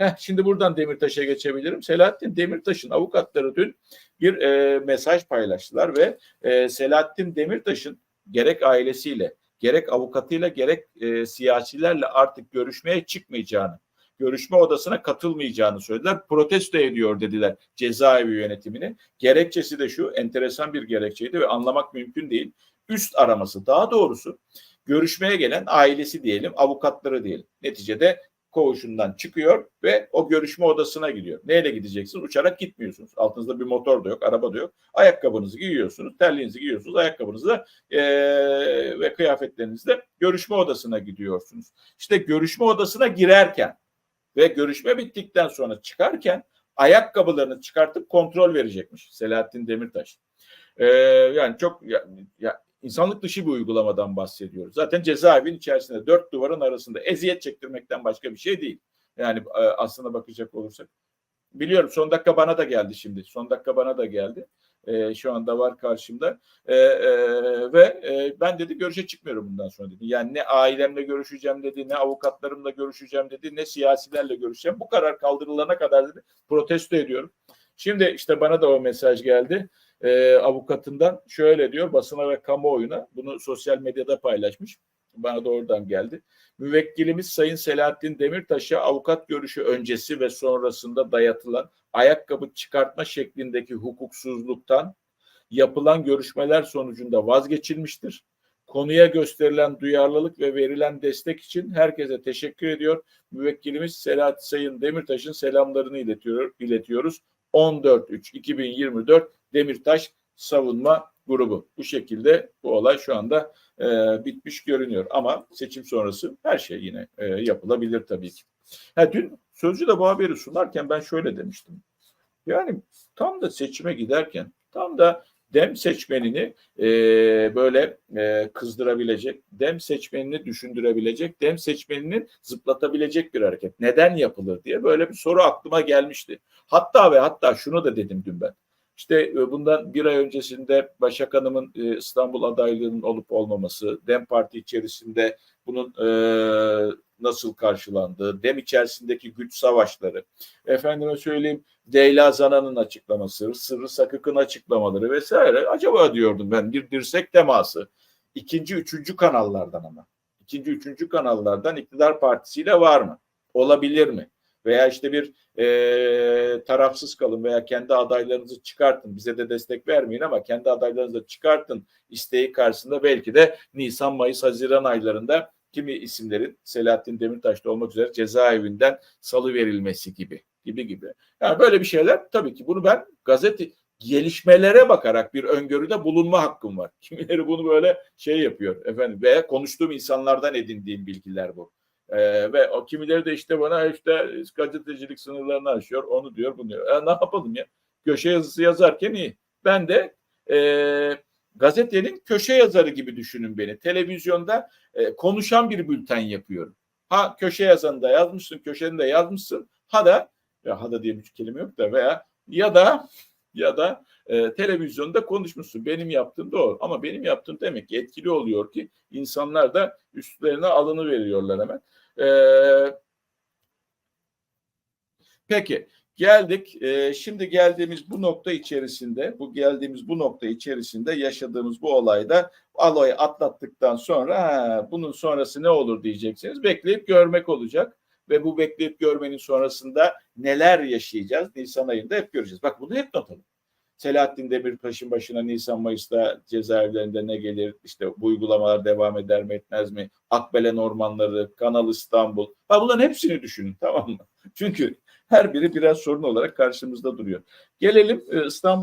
Heh, şimdi buradan Demirtaş'a geçebilirim. Selahattin Demirtaş'ın avukatları dün bir e, mesaj paylaştılar ve e, Selahattin Demirtaş'ın gerek ailesiyle, gerek avukatıyla, gerek e, siyasilerle artık görüşmeye çıkmayacağını, görüşme odasına katılmayacağını söylediler. Protesto ediyor dediler cezaevi yönetimini. Gerekçesi de şu, enteresan bir gerekçeydi ve anlamak mümkün değil. Üst araması, daha doğrusu görüşmeye gelen ailesi diyelim, avukatları diyelim. Neticede koğuşundan çıkıyor ve o görüşme odasına gidiyor. Neyle gideceksiniz? Uçarak gitmiyorsunuz. Altınızda bir motor da yok, araba da yok. Ayakkabınızı giyiyorsunuz, terliğinizi giyiyorsunuz, ayakkabınızı e, ve kıyafetlerinizle görüşme odasına gidiyorsunuz. İşte görüşme odasına girerken ve görüşme bittikten sonra çıkarken ayakkabılarını çıkartıp kontrol verecekmiş Selahattin Demirtaş. E, yani çok ya, ya, insanlık dışı bir uygulamadan bahsediyoruz. Zaten cezaevinin içerisinde dört duvarın arasında eziyet çektirmekten başka bir şey değil. Yani e, aslına bakacak olursak. Biliyorum son dakika bana da geldi şimdi. Son dakika bana da geldi. E, şu anda var karşımda. E, e, ve e, ben dedi görüşe çıkmıyorum bundan sonra dedi. Yani ne ailemle görüşeceğim dedi, ne avukatlarımla görüşeceğim dedi, ne siyasilerle görüşeceğim. Bu karar kaldırılana kadar dedi protesto ediyorum. Şimdi işte bana da o mesaj geldi e, avukatından şöyle diyor basına ve kamuoyuna bunu sosyal medyada paylaşmış. Bana da oradan geldi. Müvekkilimiz Sayın Selahattin Demirtaş'a avukat görüşü öncesi ve sonrasında dayatılan ayakkabı çıkartma şeklindeki hukuksuzluktan yapılan görüşmeler sonucunda vazgeçilmiştir. Konuya gösterilen duyarlılık ve verilen destek için herkese teşekkür ediyor. Müvekkilimiz Selahattin Sayın Demirtaş'ın selamlarını iletiyor, iletiyoruz. 14-3-2024 Demirtaş Savunma Grubu. Bu şekilde bu olay şu anda e, bitmiş görünüyor. Ama seçim sonrası her şey yine e, yapılabilir tabii ki. Ha, dün Sözcü'de bu haberi sunarken ben şöyle demiştim. Yani tam da seçime giderken, tam da dem seçmenini e, böyle e, kızdırabilecek, dem seçmenini düşündürebilecek, dem seçmenini zıplatabilecek bir hareket. Neden yapılır diye böyle bir soru aklıma gelmişti. Hatta ve hatta şunu da dedim dün ben. İşte e, bundan bir ay öncesinde Başak Hanım'ın e, İstanbul adaylığının olup olmaması, DEM Parti içerisinde bunun e, nasıl karşılandığı, DEM içerisindeki güç savaşları, efendime söyleyeyim Leyla Zana'nın açıklaması, Sırrı Sakık'ın açıklamaları vesaire. Acaba diyordum ben bir dirsek teması. ikinci, üçüncü kanallardan ama. ikinci, üçüncü kanallardan iktidar partisiyle var mı? Olabilir mi? Veya işte bir e, tarafsız kalın veya kendi adaylarınızı çıkartın. Bize de destek vermeyin ama kendi adaylarınızı çıkartın isteği karşısında belki de Nisan, Mayıs, Haziran aylarında kimi isimlerin Selahattin Demirtaş'ta olmak üzere cezaevinden salı verilmesi gibi gibi gibi. Yani böyle bir şeyler tabii ki bunu ben gazete gelişmelere bakarak bir öngörüde bulunma hakkım var. Kimileri bunu böyle şey yapıyor efendim veya konuştuğum insanlardan edindiğim bilgiler bu. Ee, ve o kimileri de işte bana işte gazetecilik sınırlarını aşıyor, onu diyor, bunu diyor. E, ne yapalım ya? Köşe yazısı yazarken iyi. Ben de e, gazetenin köşe yazarı gibi düşünün beni. Televizyonda e, konuşan bir bülten yapıyorum. Ha köşe yazanı da yazmışsın, köşeni de yazmışsın. Ha da ya ha da diye bir kelime yok da veya ya da ya da e, televizyonda konuşmuşsun. Benim yaptığım da o. Ama benim yaptığım demek ki etkili oluyor ki insanlar da üstlerine alını veriyorlar hemen. Ee, peki geldik. Ee, şimdi geldiğimiz bu nokta içerisinde, bu geldiğimiz bu nokta içerisinde yaşadığımız bu olayda aloyu atlattıktan sonra ha, bunun sonrası ne olur diyeceksiniz. Bekleyip görmek olacak ve bu bekleyip görmenin sonrasında neler yaşayacağız Nisan ayında hep göreceğiz. Bak bunu hep not alın. Selahattin Demirtaş'ın başına Nisan Mayıs'ta cezaevlerinde ne gelir? İşte bu uygulamalar devam eder mi etmez mi? Akbelen ormanları, Kanal İstanbul. Ha bunların hepsini düşünün tamam mı? Çünkü her biri biraz sorun olarak karşımızda duruyor. Gelelim İstanbul